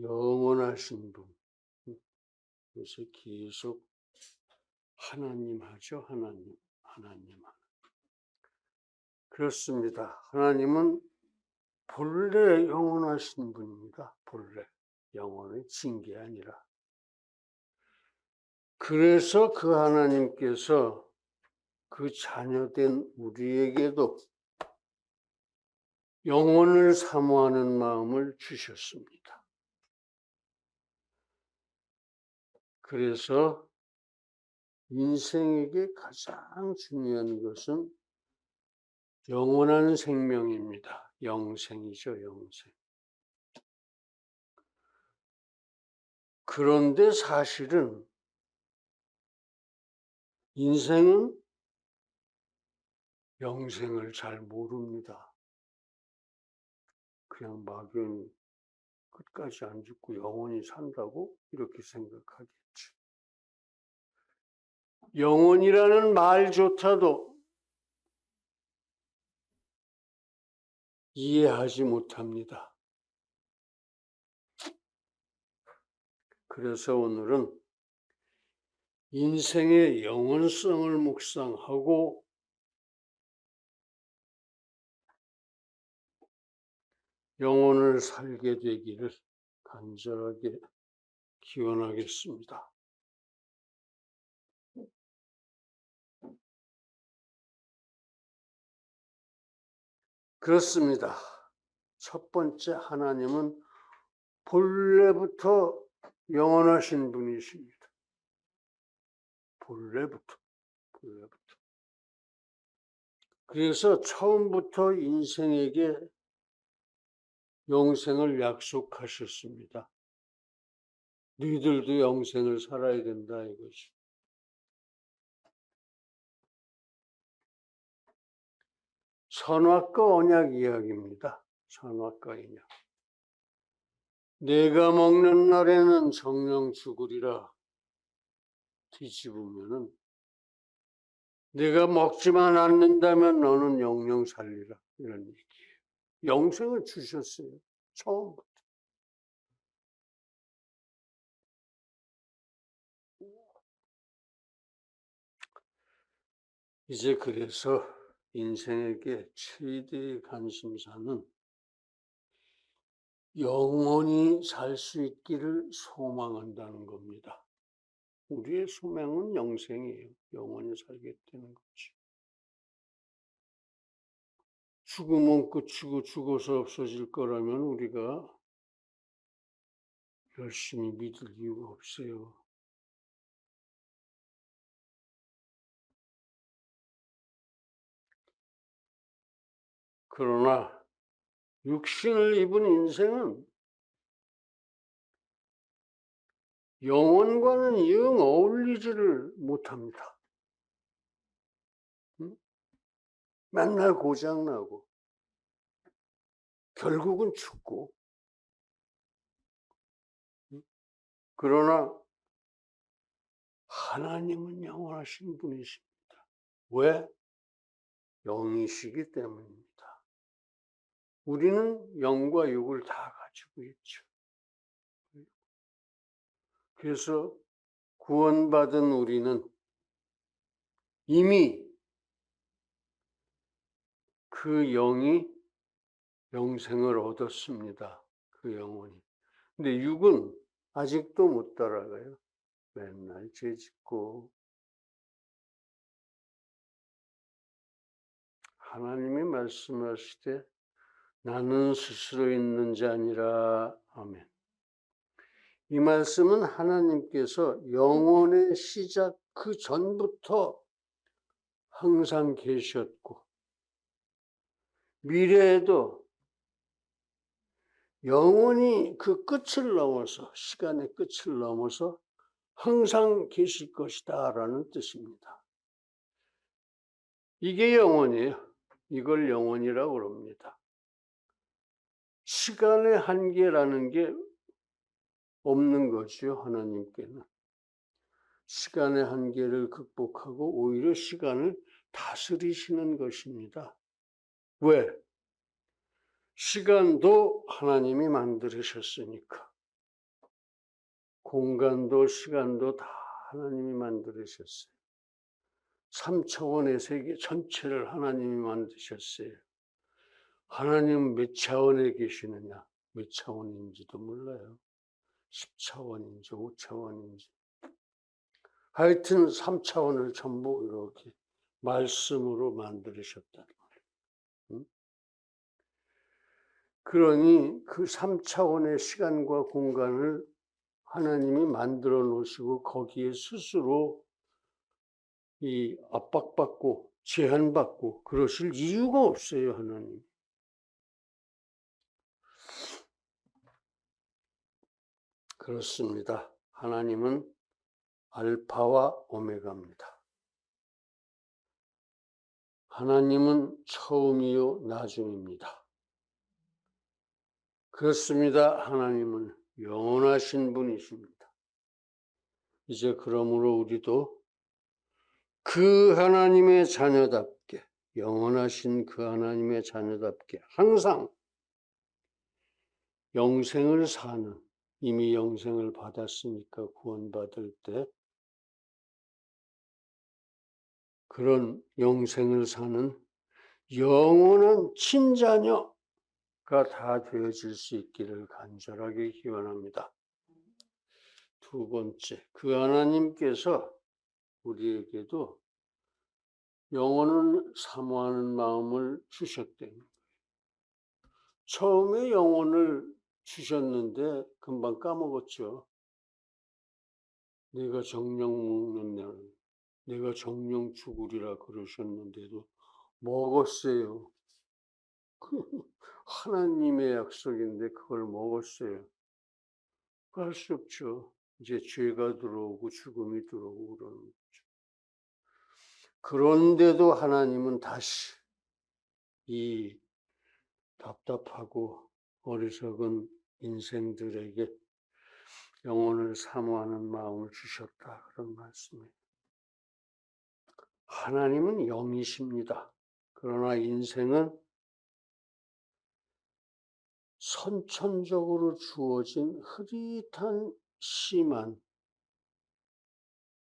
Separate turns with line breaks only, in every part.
영원하신 분. 그래서 계속 하나님 하죠. 하나님, 하나님. 그렇습니다. 하나님은 본래 영원하신 분입니다. 본래. 영원의 징계 아니라. 그래서 그 하나님께서 그 자녀된 우리에게도 영혼을 사모하는 마음을 주셨습니다. 그래서 인생에게 가장 중요한 것은 영원한 생명입니다. 영생이죠, 영생. 그런데 사실은 인생은 영생을 잘 모릅니다. 그냥 막연히 끝까지 안 죽고 영원히 산다고 이렇게 생각하겠죠. 영원이라는 말조차도 이해하지 못합니다. 그래서 오늘은 인생의 영원성을 묵상하고 영혼을 살게 되기를 간절하게 기원하겠습니다. 그렇습니다. 첫 번째 하나님은 본래부터 영원하신 분이십니다. 본래부터, 본래부터. 그래서 처음부터 인생에게 영생을 약속하셨습니다. 너희들도 영생을 살아야 된다 이것이. 선악과 언약 이야기입니다. 선악과 언약. 내가 먹는 날에는 정령 죽으리라 뒤집으면은 내가 먹지만 않는다면 너는 영영 살리라 이런 얘기예요. 영생을 주셨어요. 처음부터. 이제 그래서 인생에게 최대의 관심사는 영원히 살 수 있기를 소망한다는 겁니다. 우리의 소명은 영생이에요. 영원히 살게 되는 거지. 죽으면 끝이고 죽어서 없어질 거라면 우리가 열심히 믿을 이유가 없어요. 그러나 육신을 입은 인생은 영혼과는 영 어울리지를 못합니다. 응? 맨날 고장나고, 결국은 죽고, 응? 그러나 하나님은 영원하신 분이십니다. 왜? 영이시기 때문입니다. 우리는 영과 육을 다 가지고 있죠. 그래서 구원받은 우리는 이미 그 영이 영생을 얻었습니다. 그 영혼이. 근데 육은 아직도 못 따라가요. 맨날 죄 짓고. 하나님이 말씀하실 때 나는 스스로 있는 자 아니라 아멘. 이 말씀은 하나님께서 영혼의 시작 그 전부터 항상 계셨고 미래에도 영원히 그 끝을 넘어서 시간의 끝을 넘어서 항상 계실 것이다 라는 뜻입니다. 이게 영원이에요. 이걸 영원이라고 그럽니다. 시간의 한계라는 게 없는 것이요, 하나님께는. 시간의 한계를 극복하고 오히려 시간을 다스리시는 것입니다. 왜? 시간도 하나님이 만들으셨으니까. 공간도 시간도 다 하나님이 만들으셨어요. 3차원의 세계 전체를 하나님이 만드셨어요. 하나님 몇 차원에 계시느냐? 몇 차원인지도 몰라요. 10차원인지 5차원인지. 하여튼 3차원을 전부 이렇게 말씀으로 만들으셨다는 거예요. 응? 그러니 그 3차원의 시간과 공간을 하나님이 만들어 놓으시고 거기에 스스로 이 압박받고 제한받고 그러실 이유가 없어요, 하나님. 그렇습니다. 하나님은 알파와 오메가입니다. 하나님은 처음이요 나중입니다. 그렇습니다. 하나님은 영원하신 분이십니다. 이제 그러므로 우리도 그 하나님의 자녀답게 영원하신 그 하나님의 자녀답게 항상 영생을 사는 이미 영생을 받았으니까 구원받을 때 그런 영생을 사는 영원한 친자녀가 다 되어질 수 있기를 간절하게 기원합니다. 두 번째, 그 하나님께서 우리에게도 영혼을 사모하는 마음을 주셨대는 거예요. 처음에 영혼을 주셨는데 금방 까먹었죠. 내가 정령 먹는 날, 내가 정령 죽으리라 그러셨는데도 먹었어요. 그 하나님의 약속인데 그걸 먹었어요. 할 수 없죠. 이제 죄가 들어오고 죽음이 들어오고 그러는 거죠. 그런데도 하나님은 다시 이 답답하고 어리석은 인생들에게 영혼을 사모하는 마음을 주셨다. 그런 말씀이에요. 하나님은 영이십니다. 그러나 인생은 선천적으로 주어진 흐릿한 심한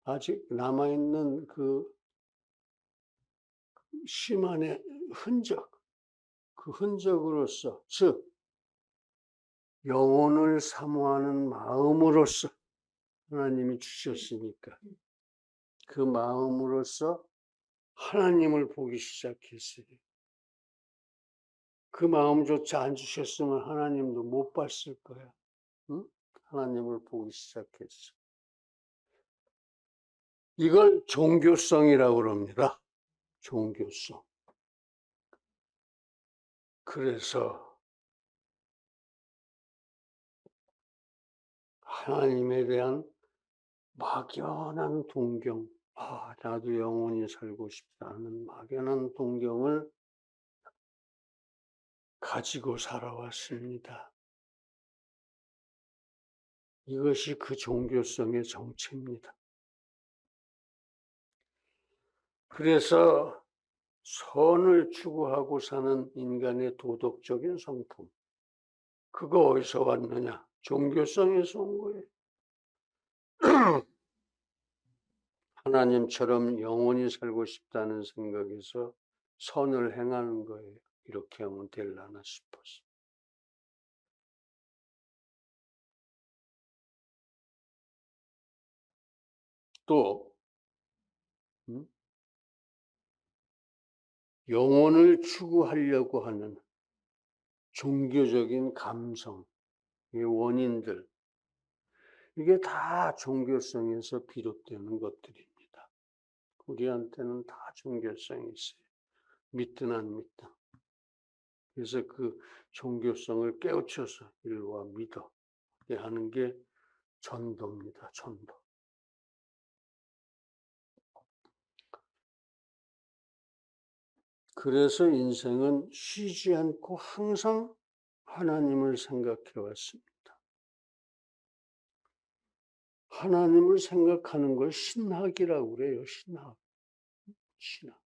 아직 남아있는 그 심한의 흔적, 그 흔적으로서, 즉, 영혼을 사모하는 마음으로서 하나님이 주셨으니까 그 마음으로서 하나님을 보기 시작했어요. 그 마음조차 안 주셨으면 하나님도 못 봤을 거야. 응? 하나님을 보기 시작했어. 이걸 종교성이라고 그럽니다. 종교성. 그래서 하나님에 대한 막연한 동경, 아, 나도 영원히 살고 싶다는 막연한 동경을 가지고 살아왔습니다. 이것이 그 종교성의 정체입니다. 그래서 선을 추구하고 사는 인간의 도덕적인 성품, 그거 어디서 왔느냐? 종교성에서 온 거예요. 하나님처럼 영원히 살고 싶다는 생각에서 선을 행하는 거예요. 이렇게 하면 될라나 싶어서. 또, 음? 영혼을 추구하려고 하는 종교적인 감성, 이 원인들, 이게 다 종교성에서 비롯되는 것들입니다. 우리한테는 다 종교성이 있어요. 믿든 안 믿든. 그래서 그 종교성을 깨우쳐서 일과 믿어 하는 게 전도입니다. 전도. 그래서 인생은 쉬지 않고 항상 하나님을 생각해 왔습니다. 하나님을 생각하는 걸 신학이라고 그래요. 신학. 신학.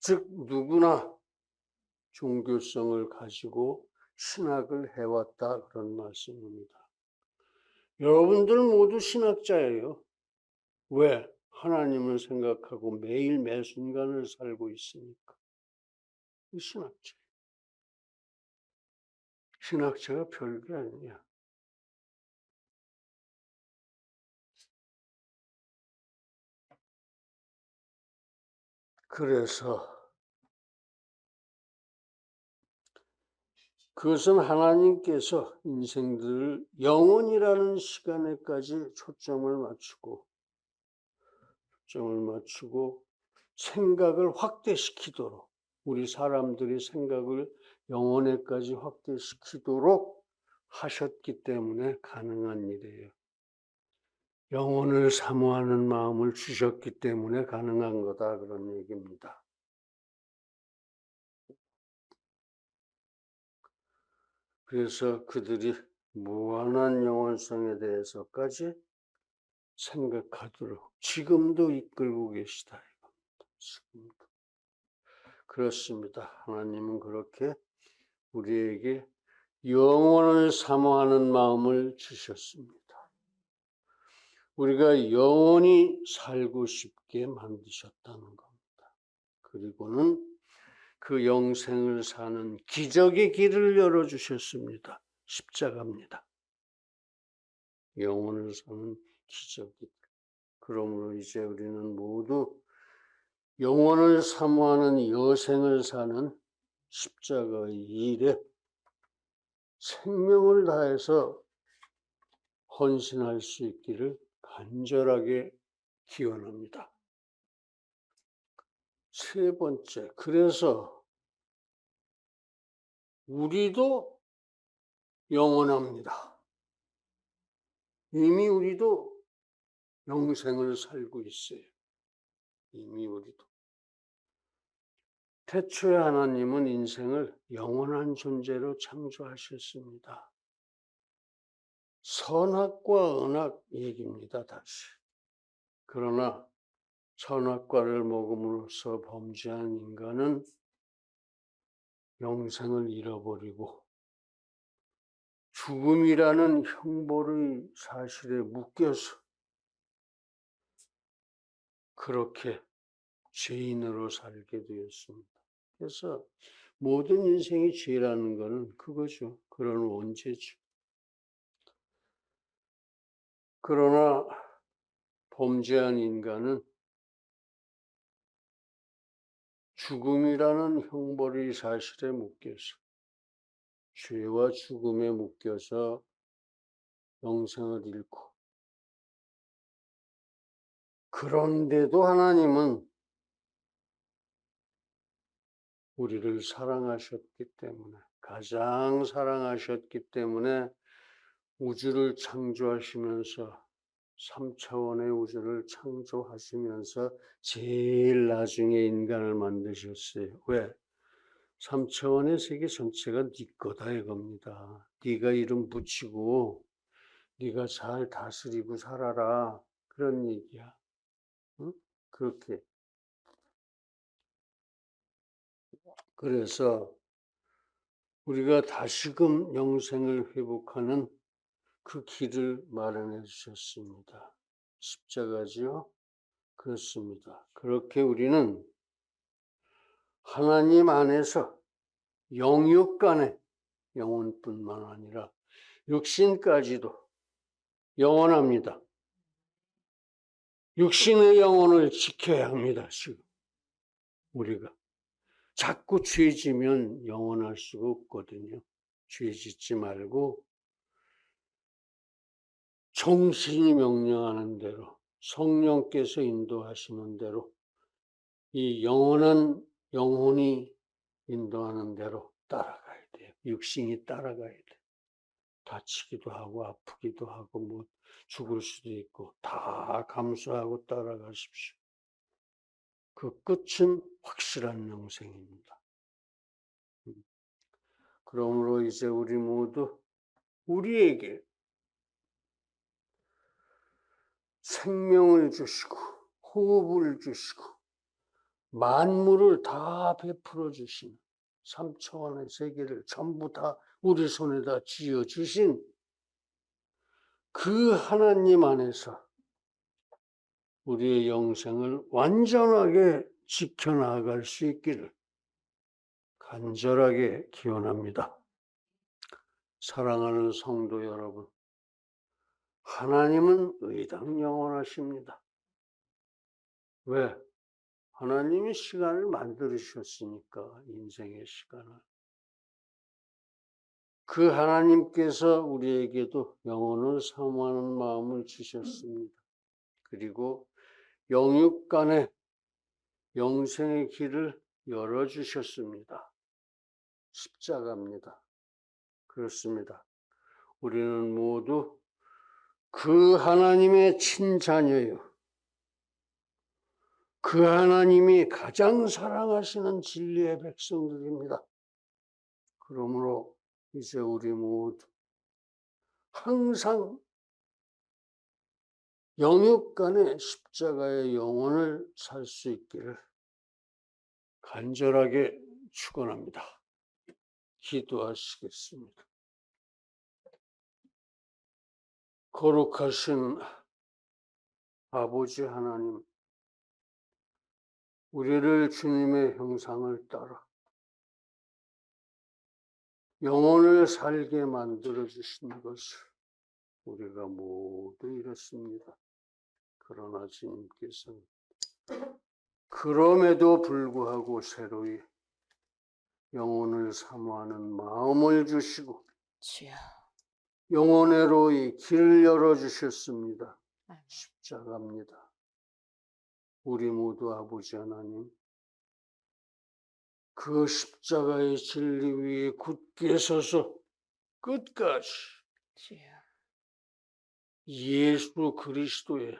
즉, 누구나 종교성을 가지고 신학을 해왔다. 그런 말씀입니다. 여러분들 모두 신학자예요. 왜? 하나님을 생각하고 매일 매 순간을 살고 있으니까. 이 신학자. 신학자가 별게 아니야. 그래서 그것은 하나님께서 인생들을 영원이라는 시간에까지 초점을 맞추고 초점을 맞추고 생각을 확대시키도록 우리 사람들이 생각을 영원에까지 확대시키도록 하셨기 때문에 가능한 일이에요. 영혼을 사모하는 마음을 주셨기 때문에 가능한 거다 그런 얘기입니다. 그래서 그들이 무한한 영원성에 대해서까지 생각하도록 지금도 이끌고 계시다. 지금도. 그렇습니다. 하나님은 그렇게 우리에게 영원을 사모하는 마음을 주셨습니다. 우리가 영원히 살고 싶게 만드셨다는 겁니다. 그리고는 그 영생을 사는 기적의 길을 열어주셨습니다. 십자가입니다. 영혼을 사는 기적이. 그러므로 이제 우리는 모두 영혼을 사모하는 여생을 사는 십자가의 일에 생명을 다해서 헌신할 수 있기를 간절하게 기원합니다. 세 번째, 그래서 우리도 영원합니다. 이미 우리도 영생을 살고 있어요. 이미 우리도. 태초에 하나님은 인생을 영원한 존재로 창조하셨습니다. 선악과 은악 얘기입니다, 다시. 그러나 선악과를 먹음으로써 범죄한 인간은 영생을 잃어버리고 죽음이라는 형벌의 사실에 묶여서 그렇게 죄인으로 살게 되었습니다. 그래서 모든 인생이 죄라는 것은 그거죠. 그런 원죄죠. 그러나 범죄한 인간은 죽음이라는 형벌의 사실에 묶여서 죄와 죽음에 묶여서 영생을 잃고 그런데도 하나님은 우리를 사랑하셨기 때문에 가장 사랑하셨기 때문에 우주를 창조하시면서 3차원의 우주를 창조하시면서 제일 나중에 인간을 만드셨어요. 왜? 3차원의 세계 전체가 네 거다 이겁니다. 네가 이름 붙이고 네가 잘 다스리고 살아라 그런 얘기야. 응? 그렇게. 그래서 우리가 다시금 영생을 회복하는 그 길을 마련해 주셨습니다. 십자가지요? 그렇습니다. 그렇게 우리는 하나님 안에서 영육 간에 영혼뿐만 아니라 육신까지도 영원합니다. 육신의 영혼을 지켜야 합니다, 지금. 우리가. 자꾸 죄 지면 영원할 수가 없거든요. 죄 짓지 말고 정신이 명령하는 대로 성령께서 인도하시는 대로 이 영원한 영혼이 인도하는 대로 따라가야 돼요. 육신이 따라가야 돼. 다치기도 하고 아프기도 하고 뭐 죽을 수도 있고 다 감수하고 따라가십시오. 그 끝은 확실한 영생입니다. 음. 그러므로 이제 우리 모두 우리에게 생명을 주시고 호흡을 주시고 만물을 다 베풀어 주신 3차원의 세계를 전부 다 우리 손에다 쥐어 주신 그 하나님 안에서 우리의 영생을 완전하게 지켜나갈 수 있기를 간절하게 기원합니다. 사랑하는 성도 여러분, 하나님은 의당 영원하십니다. 왜? 하나님이 시간을 만들으셨으니까, 인생의 시간을. 그 하나님께서 우리에게도 영혼을 사모하는 마음을 주셨습니다. 그리고 영육 간의 영생의 길을 열어 주셨습니다. 십자가입니다. 그렇습니다. 우리는 모두 그 하나님의 친자녀요. 그 하나님이 가장 사랑하시는 진리의 백성들입니다. 그러므로 이제 우리 모두 항상 영육 간의 십자가의 영혼을 살 수 있기를 간절하게 축원합니다. 기도하시겠습니다. 거룩하신 아버지 하나님, 우리를 주님의 형상을 따라 영혼을 살게 만들어 주신 것을 우리가 모두 이렇습니다. 그러나 주님께서는 그럼에도 불구하고 새로이 영혼을 사모하는 마음을 주시고
주여.
영혼으로 이 길을 열어 주셨습니다.
아멘.
십자가입니다. 우리 모두 아버지 하나님, 그 십자가의 진리 위에 굳게 서서 끝까지. 예수 그리스도의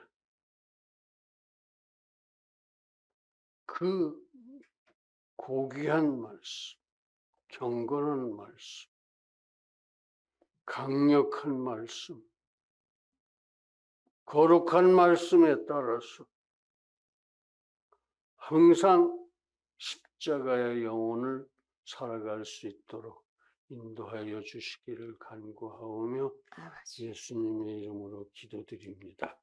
그 고귀한 말씀, 경건한 말씀, 강력한 말씀, 거룩한 말씀에 따라서 항상 십자가의 영혼을 살아갈 수 있도록 인도하여 주시기를 간구하오며
아버지.
예수님의 이름으로 기도드립니다.